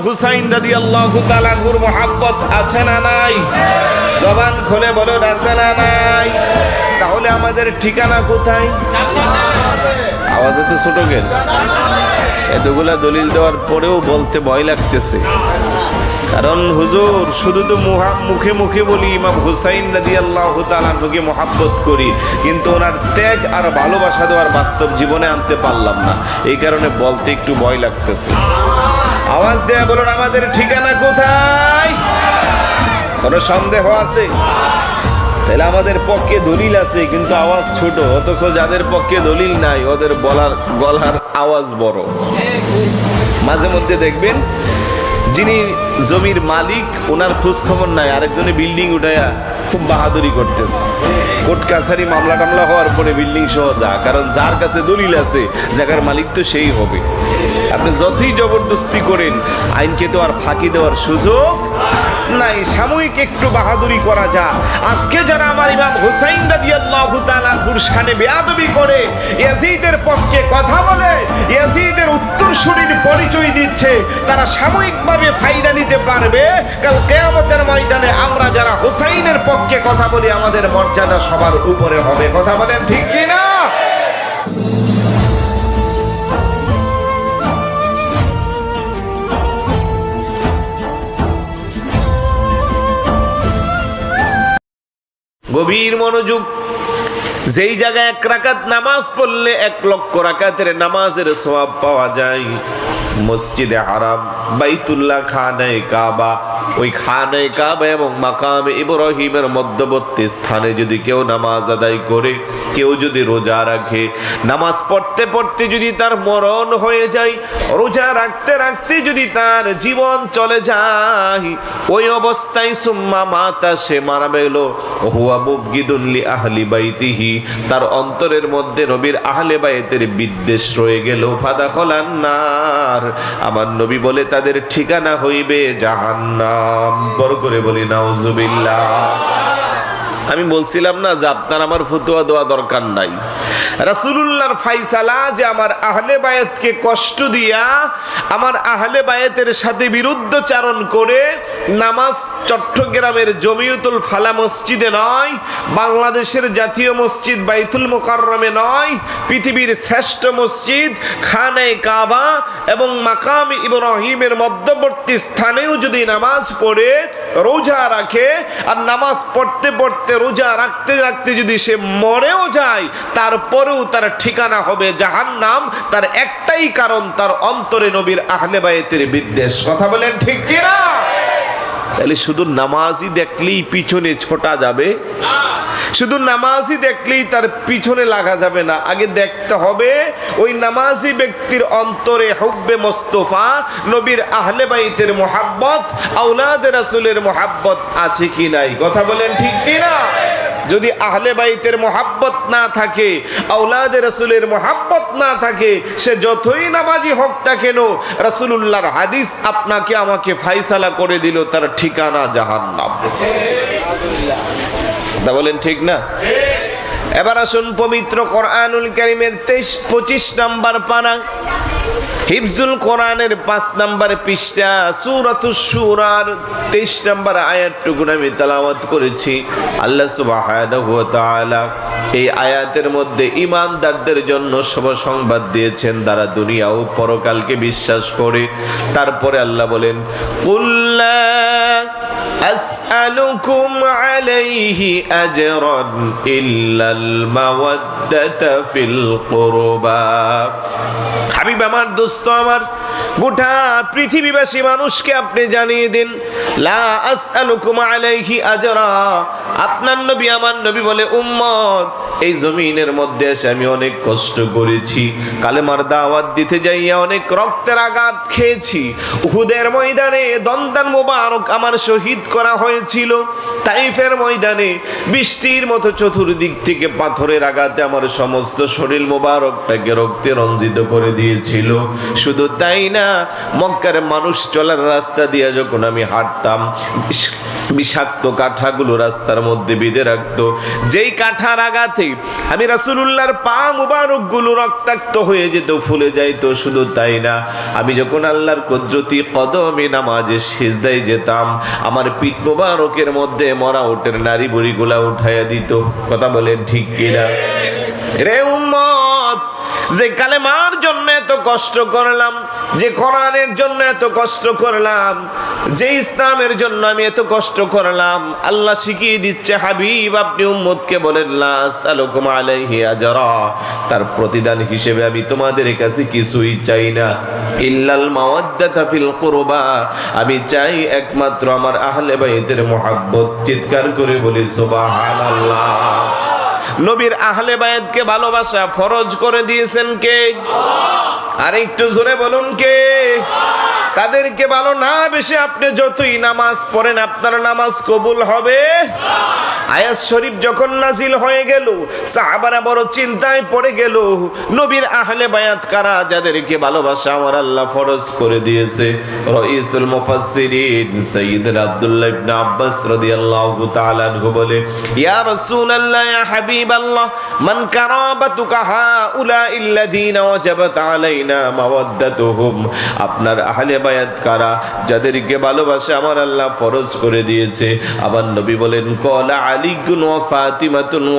হুসাইন আছে না নাই? জবান খোলে আছে না নাই? তাহলে আমাদের ঠিকানা কোথায়? আওয়াজ ছোট গেল এতগুলা দলিল দেওয়ার পরেও বলতে ভয় লাগতেছে। কারণ হুজুর, শুধু তো মুখে মুখে বলি, ইমাম হুসাইন নদী আল্লাহ তালাহুকে মহাব্বত করি, কিন্তু ওনার ত্যাগ আর ভালোবাসা দেওয়ার বাস্তব জীবনে আনতে পারলাম না। এই কারণে বলতে একটু ভয় লাগতেছে। আওয়াজ দেয়া বলুন, আমাদের ঠিকানা কোথায়? কোনো সন্দেহ আছে? তাহলে আমাদের পক্ষে দলিল আছে, কিন্তু আওয়াজ ছোট, অথচ যাদের পক্ষে দলিল নাই, ওদের বলার, গলার আওয়াজ বড়। মাঝে মধ্যে দেখবেন যিনি জমির মালিক ওনার খোঁজ খবর নাই, আরেকজনে বিল্ডিং উঠাইয়া খুব বাহাদুরি করতেছে। কোর্ট কাছারি মামলা টামলা হওয়ার পরে বিল্ডিং সহ যা, কারণ যার কাছে দলিল আছে, জায়গার মালিক তো সেই হবে। আপনি যতই জবরদস্তি করেন, আইনকে তো আর ফাঁকি দেওয়ার সুযোগ নাই, সাময়িক একটু বাহাদুরি করা যা। আজকে যারা আমার ইমাম হুসাইন রাদিয়াল্লাহু তাআলার শানে বেয়াদবি করে, ইয়াজিদের পক্ষে কথা বলে, ইয়াজিদের উত্তরসূরির পরিচয় দিচ্ছে, তারা সাময়িকভাবে ফায়দা নিতে পারবে। কাল কিয়ামতের ময়দানে আমরা যারা হুসাইনের পক্ষে কথা বলি, আমাদের মর্যাদা সবার উপরে হবে। কথা বলেন ঠিক কি? গভীর মনোযোগ। যেই জায়গায় এক রাকাত নামাজ পড়লে এক লক্ষ রাকাতের নামাজের সওয়াব পাওয়া যায়। মসজিদে হারাম, বাইতুল্লাহ খানায় কাবা, ওই খানায় কাবা এবং মাকাম ইব্রাহিমের মধ্যবর্তী স্থানে যদি কেউ নামাজ আদায় করে, কেউ যদি রোজা রাখে, নামাজ পড়তে পড়তে যদি তার মরণ হয়ে যায়, রোজা রাখতে রাখতে যদি তার জীবন চলে যায়, ওই অবস্থায় সুম্মা মাতা সে মারা গেল। হুয়া মুবগিদুল্লি আহলি বাইতিহি, তার অন্তরের মধ্যে নবীর আহলে বাইতের বিদ্বেষ রয়ে গেল। ফাদা খোলান্নার আমার নবী বলে তাদের ঠিকানা হইবে জাহান্নাম। বড় করে বলি, নাউজুবিল্লাহ। আমি বলছিলাম না যে আপনার আমার ফতুয়া দেওয়া দরকার নাই। রাসূলুল্লাহর ফাইসালা যে আমার আহলে বায়াতকে কষ্ট দিয়া আমার আহলে বায়াতের সাথে বিরুদ্ধচারণ করে নামাজ চট্টগ্রামের ফালা মসজিদে নয়, বাংলাদেশের জাতীয় মসজিদ বাইতুল মোকাররমে নয়, পৃথিবীর শ্রেষ্ঠ মসজিদ খানে কাবা এবং মাকাম ইব্রাহিমের মধ্যবর্তী স্থানেও যদি নামাজ পড়ে, রোজা রাখে আর নামাজ পড়তে পড়তে রোজা রাখতে রাখতে যদি সে মরেও যায় তারপরেও তার ঠিকানা হবে জাহান্নাম। তার একটাই কারণ, তার অন্তরে নবীর আহলে বায়েতের বিদ্বেষ। কথা বলেন ঠিক কিনা? তাহলে শুধু নামাজই দেখলেই পিছনে ছোটা যাবে? শুধু নামাজই দেখলেই তার পিছনে লাগা যাবে না। আগে দেখতে হবে, ওই নামাজি ব্যক্তির অন্তরে হুব্বে মোস্তফা, নবীর আহলে বাইতের মোহাব্বত আউলাদ রাসূলের মোহাব্বত আছে কি নাই? কথা বলেন ঠিক কিনা? না যদি আহলে বাইতের মোহাব্বত না থাকে আউলাদে রাসূলের মোহাব্বত না থাকে, সে যতই নামাজি হোক না কেন, রাসূলুল্লাহর হাদিস আপনাকে, আমাকে ফাইসালা করে দিল, তার ঠিকানা জাহান্নাম। তা বলেন ঠিক না? এবার আসুন পবিত্র কোরআনুল কারিমের তেইশ, পঁচিশ নাম্বার পানা। হিফজুল কোরআনের পাঁচ নাম্বার পৃষ্ঠা সুরাতু সুরার তেইশ নাম্বার আয়াতটুকুন আমি তালাওয়াত করেছি আল্লাহ সুবহানাহু ওয়া তাআলা এই আয়াতের মধ্যে ইমানদারদের জন্য শুভ সংবাদ দিয়েছেন তারা দুনিয়া ও পরকালকে বিশ্বাস করে তারপরে আল্লাহ বলেন কুল্লা أسألكم عليه أجرا إلا المودة في القربى হাবিব আমার দোস্ত আমার। গোটা পৃথিবীবাসী মানুষকে আপনি জানিয়ে দিন আপনার নবী আমার নবী বলে, উম্মত, এই জমিনের মধ্যে এসে আমি অনেক কষ্ট করেছি, কালেমার দাওয়াত দিতে যাইয়া অনেক রক্তের আঘাত খেয়েছি, উহুদের ময়দানে দন্দান মোবারক আমার শহীদ করা হয়েছিল, তাইফের ময়দানে বৃষ্টির মতো চতুর্দিক থেকে পাথরের আঘাতে আমার সমস্ত শরীর মোবারকটাকে রক্তে রঞ্জিত করে দিয়েছিল। শুধু তাই না। মক্কার মানুষ চলার রাস্তা দিয়ে যখন আমি হাঁটতাম বিষাক্ত কাঠাগুলো রাস্তার মধ্যে বেঁধে রাখতো। যেই কাঠার আঘাতে আমি রাসূলুল্লাহর পা মুবারকগুলো রক্তাক্ত হয়ে যেত, ফুলে যাইতো, শুধু তাই না, আমি যখন আল্লাহর কুদরতি কদমে নামাজে সিজদায় যেতাম, আমার পিঠ মুবারকের মধ্যে মরা ওটের নারী বুড়িগুলা উঠাইয়া দিত। কথা বলেন ঠিক কিনা? রে উম্মত, যে কালেমার জন্য এত কষ্ট করলাম, যে কোরআনের জন্য এত কষ্ট করলাম, যে ইসলামের জন্য আমি এত কষ্ট করলাম, আল্লাহ শিখিয়ে দিচ্ছে, হাবিব, আপনি উম্মতকে বলেন, লা সালুকুম আলাইহি আজরা। তার প্রতিদান হিসেবে আমি তোমাদের কাছে কিছুই চাই না। ইল্লাল মাওয়াদ্দাতা ফিল কুরবা। আমি চাই একমাত্র আমার আহলে বাইতের মোহাব্বত চিৎকার করে বলি, সুবহানাল্লাহ। নবীর আহলে বায়াতকে ভালোবাসা ফরজ করে দিয়েছেন কে? আর একটু জোরে বলুন কে? তাদেরকে ভালো না বেশি আপনি যতই নামাজ পড়েন, আপনার নামাজ কবুল হবে। আয়াত শরীফ যখন নাজিল হয়ে গেল, সাহাবারা বড় চিন্তায় পড়ে গেল, নবীর আহলে বায়াত কারা যাদেরকে ভালোবাসা আমার আল্লাহ ফরজ করে দিয়েছে? রইসুল মুফাসসিরিন সাইয়্যিদুল আব্দুল্লাহ ইবনে আব্বাস রাদিয়াল্লাহু তাআলা আনহু বলে, ইয়া রাসূলুল্লাহ, ইয়া হাবিবাল্লাহ, মান কারাবাতুকা হাউলা ইল্লাযীনা ওয়াজাবাত আলাইনা মাওয়াদ্দাতুহুম। আপনার আহলে বায়াত কারা যাদেরকে ভালোবাসা আমার আল্লাহ ফরজ করে দিয়েছে? আবার নবী বলেন, কলা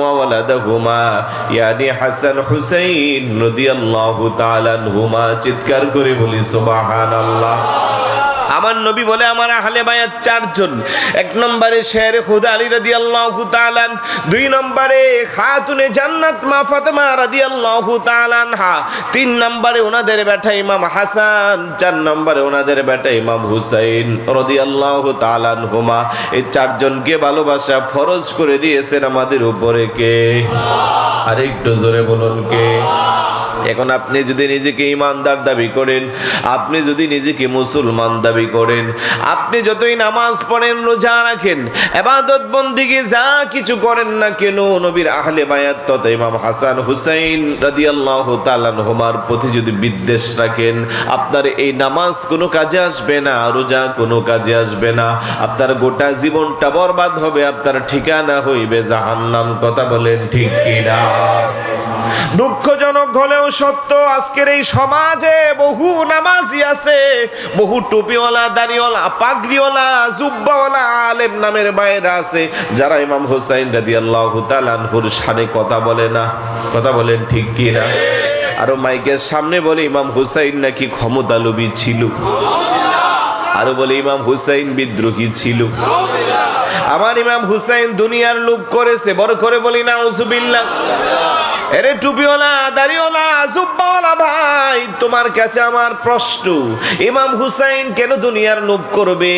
ওয়া ওয়ালাদাহুমা ইয়ানি হাসান হুসাইন রাদিয়াল্লাহু তাআলা আনহুমা চিৎকার করে বলি সুবহানাল্লাহ। আমার নবী বলে আমার আহলে বায়াত চারজন। এক নম্বরে শের খুদা আলী রাদিয়াল্লাহু তাআলা দুই নম্বরে খাতুনে জান্নাত মা ফাতেমা রাদিয়াল্লাহু তাআলা আনহা, তিন নম্বরে ওনাদের বেটা ইমাম হাসান, চার নম্বরে ওনাদের বেটা ইমাম হুসাইন রদি রাদিয়াল্লাহু তাআলা আনহুমা। এই চারজনকে ভালোবাসা ফরজ করে দিয়েছেন আমাদের উপরে কে? আরেকটু জোরে বলুন কে? এখন আপনি যদি নিজেকে ইমানদার দাবি করেন, আপনি যদি নিজেকে মুসলমান দাবি করেন, আপনি যতই নামাজ পড়েন, রোজা রাখেন, এবাদত বন্দিকে যা কিছু করেন না কেন, নবীর আহলে বায়াত তথা ইমাম হাসান হুসাইন রাদিয়াল্লাহু তাআলা হুমার প্রতি যদি বিদ্বেষ রাখেন, আপনার এই নামাজ কোনো কাজে আসবে না, রোজা কোনো কাজে আসবে না, আপনার গোটা জীবনটা বরবাদ হবে, আপনার ঠিকানা হইবে জাহান্নাম, কথা বলেন ঠিক কিনা? দুঃখজনক হলেও সত্য, আজকের এই সমাজে বহু নামাজি আছে। বহু টুপিওয়ালা, দাড়িওয়ালা, পাগড়িওয়ালা, জুব্বাওয়ালা, আলেম নামের বাইরে আছে। যারা ইমাম হুসাইন রাদিয়াল্লাহু তাআলা আনহুর শানে কথা বলে না। কথা বলেন ঠিক কি না? আরও মাইকের সামনে বলে, ইমাম হুসাইন নাকি ক্ষমতা লোভী ছিল? আরও বলে, ইমাম হুসাইন বিদ্রোহী ছিল। আমার ইমাম হুসাইন দুনিয়ার লোভ করেছে। বড় করে বলি না উজুবিল্লাহ এরে টুপিওয়ালা, দাড়িওয়ালা, জুব্বাওয়ালা ভাই, তোমার কাছে আমার প্রশ্ন। ইমাম হুসাইন কেন দুনিয়ার লোভ করবে?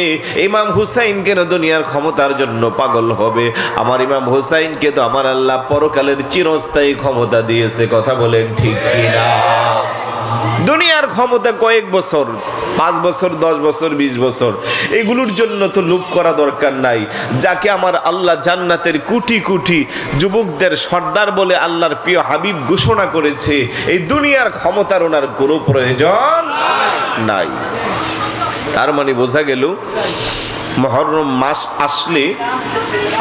ইমাম হুসাইন কেন দুনিয়ার ক্ষমতার জন্য পাগল হবে? আমার ইমাম হুসাইনকে তো আমার আল্লাহ পরকালের চিরস্থায়ী ক্ষমতা দিয়েছে, কথা বলেন ঠিক কিনা? দুনিয়ার ক্ষমতা কয়েক বছর, পাঁচ বছর, দশ বছর, বিশ বছর, এগুলোর জন্য তো লোভ করা দরকার নাই। যাকে আমার আল্লাহ জান্নাতের কুটি কুটি যুবকদের সর্দার বলে আল্লাহর প্রিয় হাবিব ঘোষণা করেছে, এই দুনিয়ার ক্ষমতার ওনার কোনো প্রয়োজন নাই। তার মানে বোঝা গেল, মহরম মাস আসলে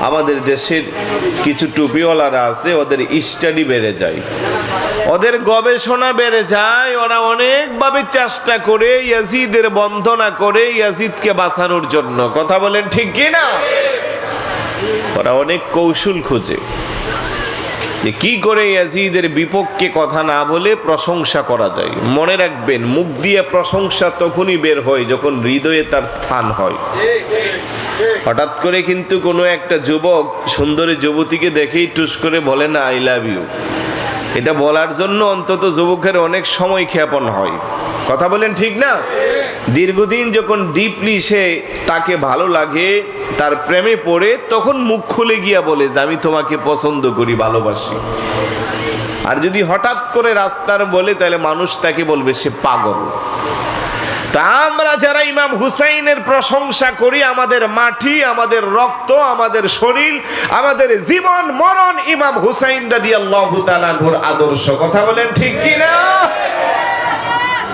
আমাদের দেশের কিছু টুপিওয়ালারা আছে, ওদের স্টাডি বেড়ে যায়। ওদের গবেষণা বেড়ে যায়, ওরা অনেকভাবে চেষ্টা করে ইয়াজিদের বন্ধনা করে ইয়াজিদকে বাঁচানোর জন্য। কথা বলেন ঠিক কি না? ওরা অনেক কৌশল খোঁজে। যে কি করে ইয়াজিদের বিপক্ষে কথা না বলে প্রশংসা করা যায়। মনে রাখবেন, মুখ দিয়ে প্রশংসা তখনই বের হয় যখন হৃদয়ে তার স্থান হয়। হঠাৎ করে কিন্তু কোনো একটা যুবক সুন্দরী যুবতীকে দেখেই টুস করে বলে, না আই লাভ ইউ এটা বলার জন্য অন্তত যুবকের অনেক সময় ক্ষেপণ হয়। কথা বলেন ঠিক না? দীর্ঘদিন যখন ডিপলি সে তাকে ভালো লাগে, তার প্রেমে পড়ে, তখন মুখ খুলে গিয়া বলে যে, আমি তোমাকে পছন্দ করি, ভালোবাসি। আর যদি হঠাৎ করে রাস্তার বলে, তাহলে মানুষ তাকে বলবে, সে পাগল। তা আমরা যারা ইমাম হুসাইনের প্রশংসা করি, আমাদের মাটি, আমাদের রক্ত, আমাদের শরীর, আমাদের জীবন, মরণ, ইমাম হুসাইন রাদি আল্লাহ আদর্শ। কথা বলেন ঠিক কি না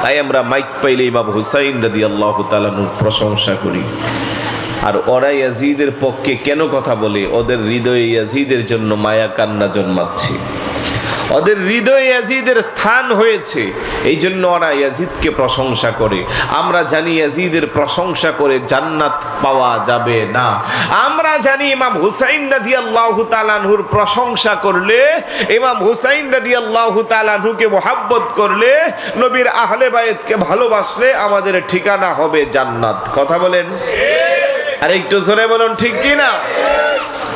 তাই আমরা মাইক পাইলে ইমাম হুসাইন রাদি আল্লাহ তালানুর প্রশংসা করি। আর ওরা ইয়াজিদের পক্ষে কেন কথা বলে? ওদের হৃদয়ে ইয়াজিদের জন্য মায়া কান্না জন্মাচ্ছে। ওদের হৃদয়ে ইয়াজিদের স্থান হয়েছে। এই জন্য ওরা ইয়াজিদকে প্রশংসা করে। আমরা জানি ইয়াজিদের প্রশংসা করে জান্নাত পাওয়া যাবে না। আমরা জানি ইমাম হুসাইন রাদি আল্লাহ তালানহুর প্রশংসা করলে, ইমাম হুসাইন রাদি আল্লাহ তালানহুকে মোহাব্বত করলে, নবীর আহলে বায়েতকে ভালোবাসলে আমাদের ঠিকানা হবে জান্নাত। কথা বলেন? আর একটু জোরে বলুন, ঠিক কি না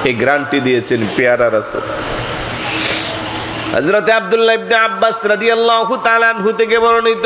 এই গ্রান্টি দিয়েছেন পেয়ারা রাসূল। হযরত আব্দুল্লাহ ইবনে আব্বাস রাদিয়াল্লাহু তাআলা আনহু থেকে বর্ণিত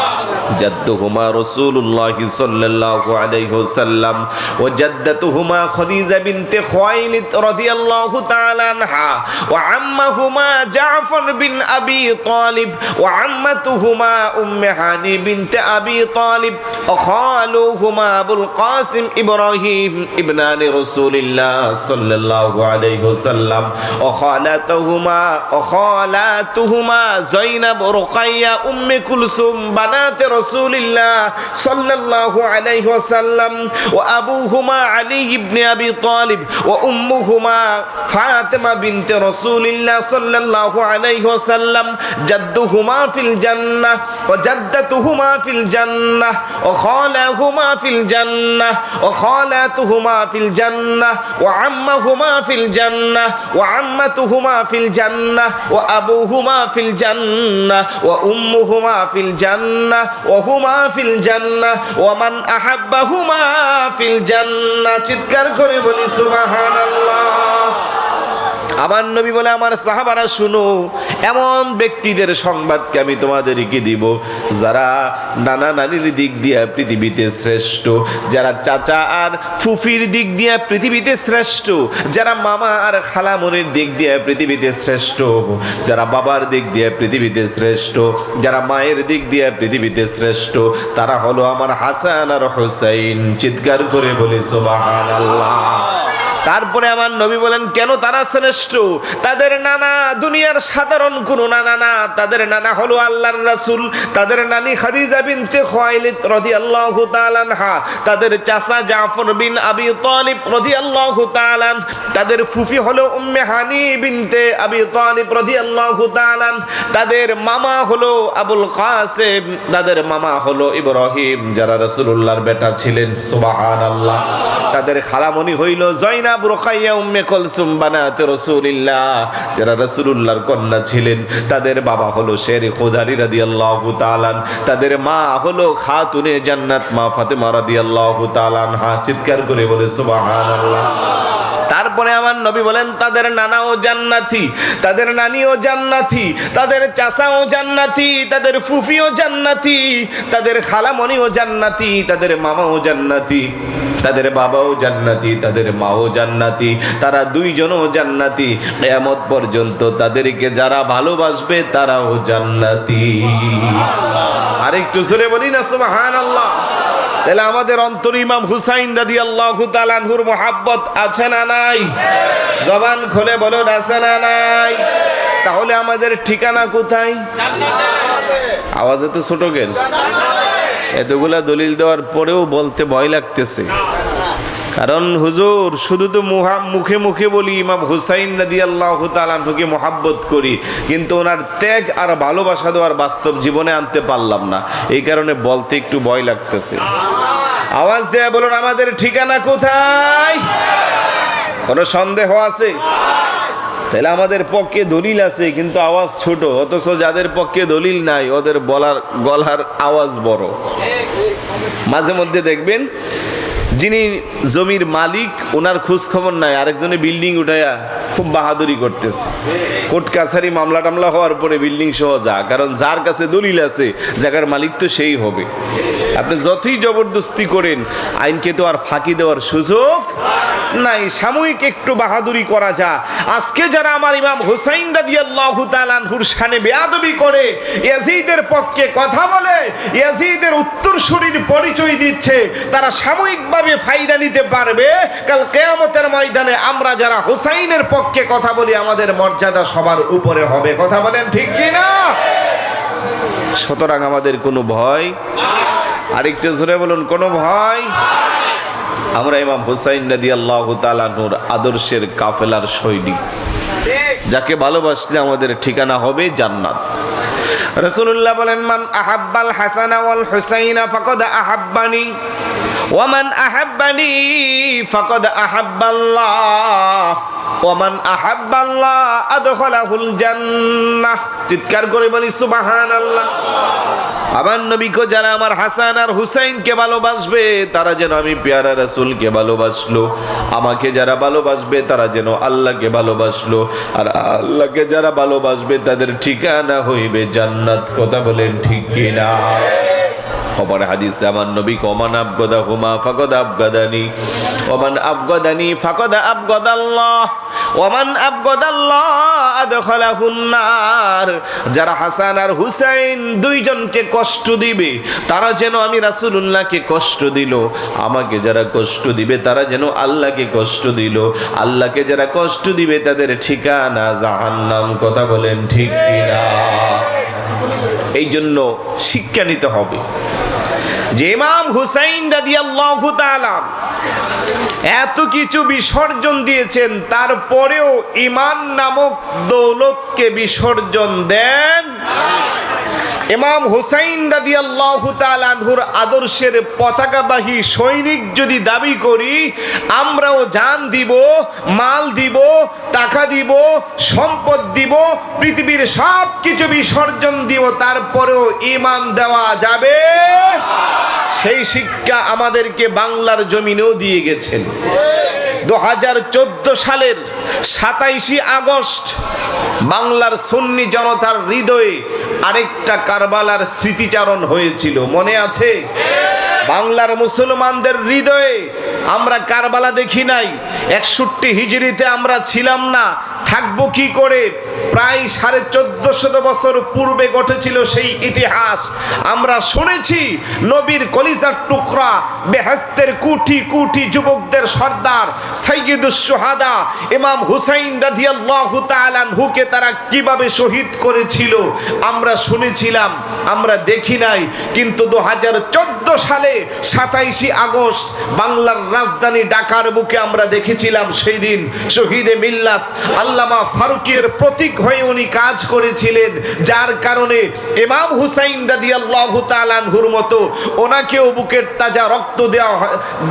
جدهما رسول الله صلى الله عليه وسلم وجدتهما خديجة بنت خويلد رضي الله تعالى عنها وعمهما جعفر بن أبي طالب وعمتهما أم هاني بنت أبي طالب وخالوهما أبو القاسم إبراهيم ابنان رسول الله صلى الله عليه وسلم وخالتهما وخالاتهما زينب رقية أم كلثوم بنات رسول রাসূলিল্লাহ সাল্লাল্লাহু আলাইহি ওয়াসাল্লাম ওয়া আবুহুমা আলী ইবনে আবি তালিব ওয়া উম্মুহুমা ফাতেমা বিনতে রাসূলিল্লাহ সাল্লাল্লাহু আলাইহি ওয়াসাল্লাম জাদ্দুহুমা ফিল জান্নাহ ওয়া জাদ্দাতুহুমা ফিল জান্নাহ ওয়া খালাহুমা ফিল জান্নাহ ওয়া খালাতুহুমা ফিল জান্নাহ ওয়া আম্মাহুমা ফিল জান্নাহ ওয়া আম্মাতুহুমা ফিল জান্নাহ ওয়া আবুহুমা ফিল জান্নাহ ওয়া উম্মুহুমা ফিল জান্নাহ ওহুমা ফিল জান্নাহ ওয়ামান আহাব্বাহুমা ফিল জান্নাহ চিৎকার করে বলি সুবহানাল্লাহ। আমার নবী বলে, আমার সাহাবারা শুনো, এমন ব্যক্তিদের সংবাদকে আমি তোমাদেরকে দিব, যারা নানা নানির দিক দিয়ে পৃথিবীতে শ্রেষ্ঠ, যারা চাচা আর ফুফির দিক দিয়ে পৃথিবীতে শ্রেষ্ঠ, যারা মামা আর খালামনির দিক দিয়ে পৃথিবীতে শ্রেষ্ঠ, যারা বাবার দিক দিয়ে পৃথিবীতে শ্রেষ্ঠ, যারা মায়ের দিক দিয়ে পৃথিবীতে শ্রেষ্ঠ, তারা হলো আমার হাসান আর হোসাইন। চিৎকার করে বলি, সুবহানাল্লাহ। তারপরে আমার নবী বলেন কেন তারা শ্রেষ্ঠ? তাদের নানা দুনিয়ার সাধারণ কোনো নানা না। তাদের নানা হলো আল্লাহর রাসূল। তাদের নানি খাদিজা বিনতে খুয়াইলিদ রাদিয়াল্লাহু তাআলা আনহা। তাদের চাচা জাফর বিন আবি তালিব রাদিয়াল্লাহু তাআলা আন, তাদের ফুফি হলো উম্মে হানি বিনতে আবি তালিব রাদিয়াল্লাহু তাআলা আন, তাদের মামা হলো আবুল কাসেম। তাদের মামা হলো ইব্রাহিম যারা রাসূলুল্লাহর বেটা ছিলেন। সুবহানাল্লাহ। তাদের খালামণি হইল উম্মে কলসুম রসুলিল্লাহ। যারা রসুলুল্লাহর কন্যা ছিলেন, তাদের বাবা হলো শের খোদারি রাদি আল্লাহ তালান তাদের মা হলো খাতুনে জান্নাত মা ফাতেমা রাদি আল্লাহ তালান হা চিৎকার করে বলে, সুবহানাল্লাহ। তারপরে আমার নবী বলেন, তাদের নানাও জান্নাতি, তাদের নানিও জান্নাতি, তাদের চাচাও জান্নাতি, তাদের ফুফিও জান্নাতি, তাদের খালামণিও জান্নাতি, তাদের মামাও জান্নাতি। তাদের বাবাও জান্নাতি তাদের মাও জান্নাতি তারা দুইজনও জান্নাতি। কেয়ামত পর্যন্ত তাদেরকে যারা ভালোবাসবে তারাও জান্নাতি। আরেকটু সুরে বলি না সুবহানাল্লাহ। তাহলে আমাদের অন্তর ইমাম হুসাইন রাদি আল্লাহ তালানহুর মোহাব্বত আছে না নাই? জবান খোলে বলো আছে না নাই? তাহলে আমাদের ঠিকানা কোথায়? আওয়াজে তো ছোট গেল। এতগুলা দলিল দেওয়ার পরেও বলতে ভয় লাগতেছে। কারণ হুজুর, শুধু তো মুখে মুখে বলি, ইমাম হুসাইন নদী আল্লাহ তালানহুকে মোহাব্বত করি, কিন্তু ওনার ত্যাগ আর ভালোবাসা দেওয়ার বাস্তব জীবনে আনতে পারলাম না। এই কারণে বলতে একটু ভয় লাগতেছে। আওয়াজ দেয়া বলুন, আমাদের ঠিকানা কোথায়? কোনো সন্দেহ আছে? তাহলে আমাদের পক্ষে দলিল আছে, কিন্তু আওয়াজ ছোট। অথচ যাদের পক্ষে দলিল নাই, ওদের বলার, গলার আওয়াজ বড়। মাঝে মধ্যে দেখবেন, যিনি জমির মালিক ওনার খোঁজ খবর নাই, আরেকজনে বিল্ডিং উঠায়া খুব বাহাদুরি করতেছে। কোর্ট কাছারি মামলা টামলা হওয়ার পরে বিল্ডিং সহ যা, কারণ যার কাছে দলিল আছে, জায়গার মালিক তো সেই হবে। আপনি যতই জবরদস্তি করেন, আইনকে তো আর ফাঁকি দেওয়ার সুযোগ নাই। সাময়িক একটু বাহাদুরি করা যা। আজকে যারা আমার ইমাম হুসাইন তাআলাহুর শানে বেয়াদবি করে, ইয়াজিদের পক্ষে কথা বলে, ইয়াজিদের উত্তরসূরির পরিচয় দিচ্ছে, তারা সাময়িকভাবে ফায়দা নিতে পারবে। কাল কিয়ামতের ময়দানে আমরা যারা হুসাইনের পক্ষে কথা বলি, আমাদের মর্যাদা সবার উপরে হবে। কথা বলেন ঠিক কি না সুতরাং আমাদের কোনো ভয়? আরেকটু জোরে বলুন, কোনো ভয়? আমরা ইমাম হুসাইন নদী আল্লাহ তালানুর আদর্শের কাফেলার সৈনিক। যাকে ভালোবাসলে আমাদের ঠিকানা হবে জান্নাত। রসুল্লাহ বলেন, মান আহাব্বাল হাসানা ওয়াল হুসাইনা ফাকাদ আহাব্বানি। ওয়ামান আহাব্বানি ফাকাদ আহাব্বাল্লাহ। ওয়ামান আহাব্বাল্লাহ আদখালাহুল জান্নাহ। চিৎকার করে বলি, সুবহানাল্লাহ। আমার নবীকে যারা আমার হাসান আর হুসাইনকে ভালোবাসবে, তারা যেন আমি পেয়ারা রাসূলকে ভালোবাসলো। আমাকে যারা ভালোবাসবে, তারা যেন আল্লাহকে ভালোবাসলো। আর আল্লাহকে যারা ভালোবাসবে, তাদের ঠিকানা হইবে জান্নাত। কথা বলেন ঠিক কিনা? অপর হাদিসে, আমার নবী কমান আবগদা হুমা ফাকদ আবগাদানি ওমান আবগদানি ফাকদ আবগদাল্লাহ ওমান আবগদাল্লাহ আদখালাহুন নার যারা হাসান আর হুসাইন দুইজনকে কষ্ট দিবে, তারা যেন আমি রাসূলুল্লাহকে কষ্ট দিল, আমাকে যারা কষ্ট দিবে, তারা যেন আল্লাহকে কষ্ট দিল, আল্লাহকে যারা কষ্ট দিবে, তাদের ঠিকানা জাহান্নাম, কথা বলেন ঠিক কিনা? এই জন্য শিক্ষা নিতে হবে। যে ইমাম হুসাইন রাদিয়াল্লাহু তাআলা এত কিছু বিসর্জন দিয়েছেন, তারপরেও ইমান নামক দৌলতকে বিসর্জন দেন। ইমাম হুসাইন রাদিয়াল্লাহু তাআলা আনহুর আদর্শের পতাকাবাহী সৈনিক যদি দাবি করি, আমরাও জান দিব, মাল দিব, টাকা দিব, সম্পদ দিব, পৃথিবীর সব কিছু বিসর্জন দিব, তারপরেও ইমান দেওয়া যাবে? সেই শিক্ষা আমাদেরকে বাংলার জমিনেও দিয়ে গেছেন। দু হাজার চোদ্দ সালের সাতাইশে আগস্ট বাংলার সুন্নি জনতার হৃদয়ে আরেকটা কারবালার স্মৃতিচারণ হয়েছিল। মনে আছে? বাংলার মুসলমানদের হৃদয়ে আমরা কারবালা দেখি নাই। একষট্টি হিজড়িতে আমরা ছিলাম না। থাকব কি করে? প্রায় সাড়ে চোদ্দ শত বছর পূর্বে ঘটেছিল সেই ইতিহাস। আমরা শুনেছি নবীর কলিজার টুকরা, বেহেস্তের কুটি কুটি যুবকদের সর্দার সাইয়দুস সোহাদা ইমাম হুসাইন হুকে তারা কীভাবে শহীদ করেছিল আমরা শুনেছিলাম, আমরা দেখি নাই। কিন্তু দু হাজার চোদ্দ সালে সাতাইশে আগস্ট বাংলার রাজধানী ঢাকার বুকে আমরা দেখেছিলাম সেই দিন শহীদে মিল্লাত আল্লামা ফারুকের প্রতীক হয়ে উনি কাজ করেছিলেন, যার কারণে এমাম হুসাইন রাদি আল্লাহ তালানহুর মতো ওনাকেও বুকের তাজা রক্ত দেওয়া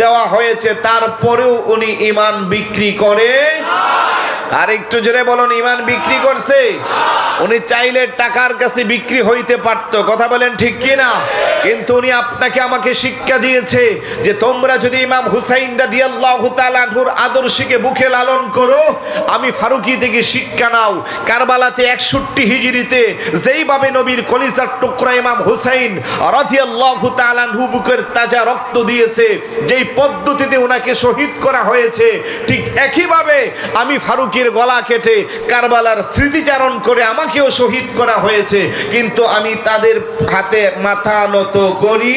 দেওয়া হয়েছে, তারপরেও উনি ইমান বিক্রি করে আর একটু জোরে বলুন, ইমান বিক্রি করছে? উনি চাইলে টাকার কাছে বিক্রি হইতে পারতো। কথা বলেন ঠিক কি না কিন্তু উনি আপনাকে আমাকে শিক্ষা দিয়েছে যে তোমরা যদি ইমাম হুসাইন রাদিয়াল্লাহু তাআলাহুর আদর্শকে বুকে লালন করো, আমি ফারুকি থেকে শিক্ষা নাও। কারবালাতে 61 হিজরিতে যেইভাবে নবীর কলিজার টুকরা ইমাম হুসাইন রাদিয়াল্লাহু তাআলাহু বুকের তাজা রক্ত দিয়েছে, যেই পদ্ধতিতে ওনাকে শহীদ করা হয়েছে, ঠিক একইভাবে আমি ফারুকের গলা কেটে কারবালার স্মৃতিচারণ করে আমাকেও শহীদ করা হয়েছে। কিন্তু আমি তাদের হাতে মাথা নত করি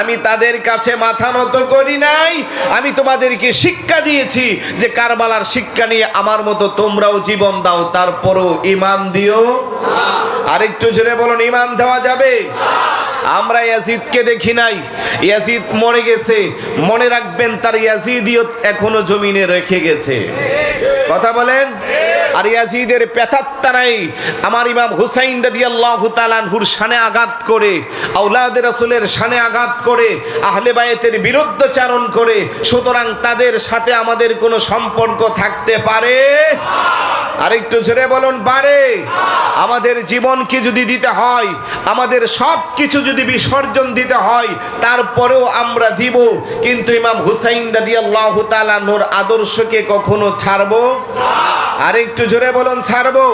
আমি তাদের কাছে মাথা নত করি নাই। আমি তোমাদেরকে শিক্ষা দিয়েছি যে কারবালার শিক্ষা নিয়ে আমার মতো তোমরাও জীবন দাও, তারপরও ইমান দিও। আরেকটু জোরে বলুন ইমান দেওয়া যাবে? আমরা ইয়াজিদকে দেখি নাই। ইয়াজিদ মরে গেছে। মনে রাখবেন, তার ইয়াজিদিয়ত এখনও জমিনে রেখে গেছে। কথা বলেন? আর ইয়াজিদের পেথাত্তা নাই। আমার ইমাম হুসাইন রাদিয়াল্লাহু তালানহুর শানে আঘাত করে আওলাদের রাসূলের শানে আঘাত করে, আহলে বায়েতের বিরুদ্ধচারণ করে, সুতরাং তাদের সাথে আমাদের কোনো সম্পর্ক থাকতে পারে? আরেকটু জোরে বলুন পারে আমাদের জীবনকে যদি দিতে হয় আমাদের সব কিছু যদি বিসর্জন দিতে হয় তারপরেও আমরা দিব। কিন্তু ইমাম হুসাইন রাদি আল্লাহ তালানোর আদর্শকে কখনো ছাড়বো? আরেকটু জোরে বলুন ছাড়বো?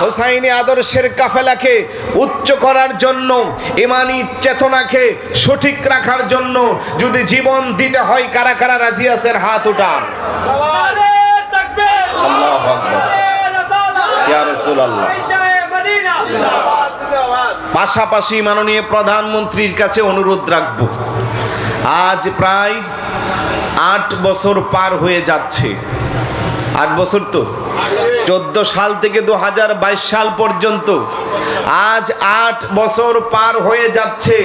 হোসাইনি আদর্শের কাফেলাকে উচ্চ করার জন্য ইমানি চেতনাকে সঠিক রাখার জন্য যদি জীবন দিতে হয় কারা কারা রাজি আছেন হাত উঠান। আল্লাহু আকবার। পাশাপাশি মাননীয় প্রধানমন্ত্রীর কাছে অনুরোধ রাখব। আজ প্রায় আট বছর পার হয়ে যাচ্ছে। আট বছর তো? চোদ্দ সাল থেকে দু হাজার বাইশ সাল পর্যন্ত। আজ আট বছর পার হয়ে যাচ্ছে।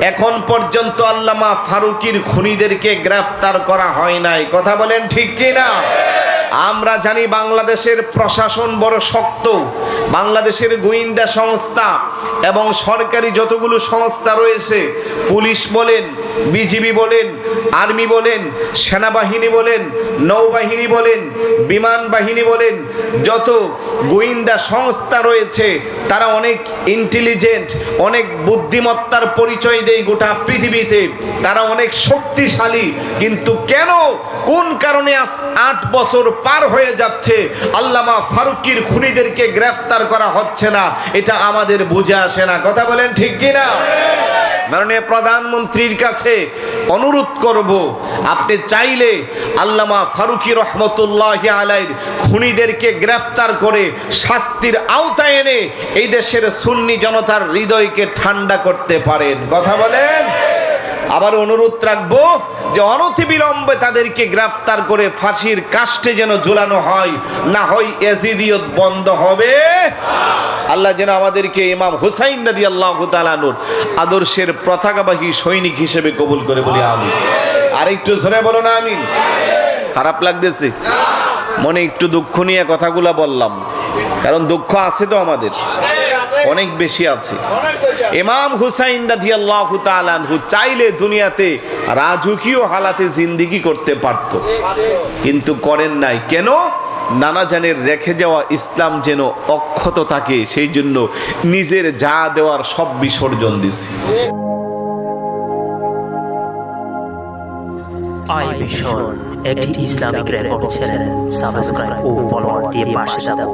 এখন পর্যন্ত আল্লামা ফারুকির খুনিদেরকে গ্রেফতার করা হয় নাই। কথা বলেন ঠিক কি না আমরা জানি বাংলাদেশের প্রশাসন বড় শক্ত, বাংলাদেশের গোয়েন্দা সংস্থা এবং সরকারি যতগুলো সংস্থা রয়েছে, পুলিশ বলেন বিজিবি বলেন, আর্মি বলেন, সেনাবাহিনী বলেন, নৌবাহিনী বলেন, বিমান বাহিনী বলেন, যত গোয়েন্দা সংস্থা রয়েছে, তারা অনেক ইন্টেলিজেন্ট অনেক বুদ্ধিমত্তার পরিচয় দেয় গোটা পৃথিবীতে। তারা অনেক শক্তিশালী, কিন্তু কেন, কোন কারণে আজ আট বছর পার হয়ে যাচ্ছে, আল্লামা ফারুকির খুনিদেরকে গ্রেফতার করা হচ্ছে না, এটা আমাদের বুঝে আসে না। কথা বলেন ঠিক কিনা? মাননীয় প্রধানমন্ত্রীর কাছে অনুরোধ করব, আপনি চাইলে আল্লামা ফারুকি রহমতুল্লাহ আলাইর খুনিদেরকে গ্রেফতার করে শাস্তির আওতায় এনে এই দেশের সুন্নি জনতার হৃদয়কে ঠান্ডা করতে পারেন। কথা বলেন? আবার অনুরোধ রাখব যে অনতিবিলম্বে তাদেরকে গ্রেফতার করে ফাঁসির কাষ্টে যেন ঝুলানো হয়, না হয় এজিদিয়ত বন্ধ হবে। আল্লাহ যেন আমাদেরকে ইমাম হুসাইন নদী আল্লাহ তালানুর আদর্শের পতাকাবাহী সৈনিক হিসেবে কবুল করে বলি আমি আরেকটু জোরে বলো না আমি খারাপ লাগতেছে। মনে একটু দুঃখ নিয়ে কথাগুলা বললাম। কারণ দুঃখ আছে তো আমাদের। অনেক বেশি আছে। ইমাম হুসাইন রাজি আল্লাহ চাইলে দুনিয়াতে রাজকীয় হালাতে জিন্দিগি করতে পারত। কিন্তু করেন নাই। কেন? নানা জানের রেখে যাওয়া ইসলাম যেন অক্ষত থাকে, সেই জন্য নিজের যা দেওয়ার সব বিসর্জন দিছে। আই ভীষণ একটি ইসলামিক রেকর্ড চ্যানেল। সাবস্ক্রাইব ও ফলোয়ার দিয়ে পাশে থাকুন।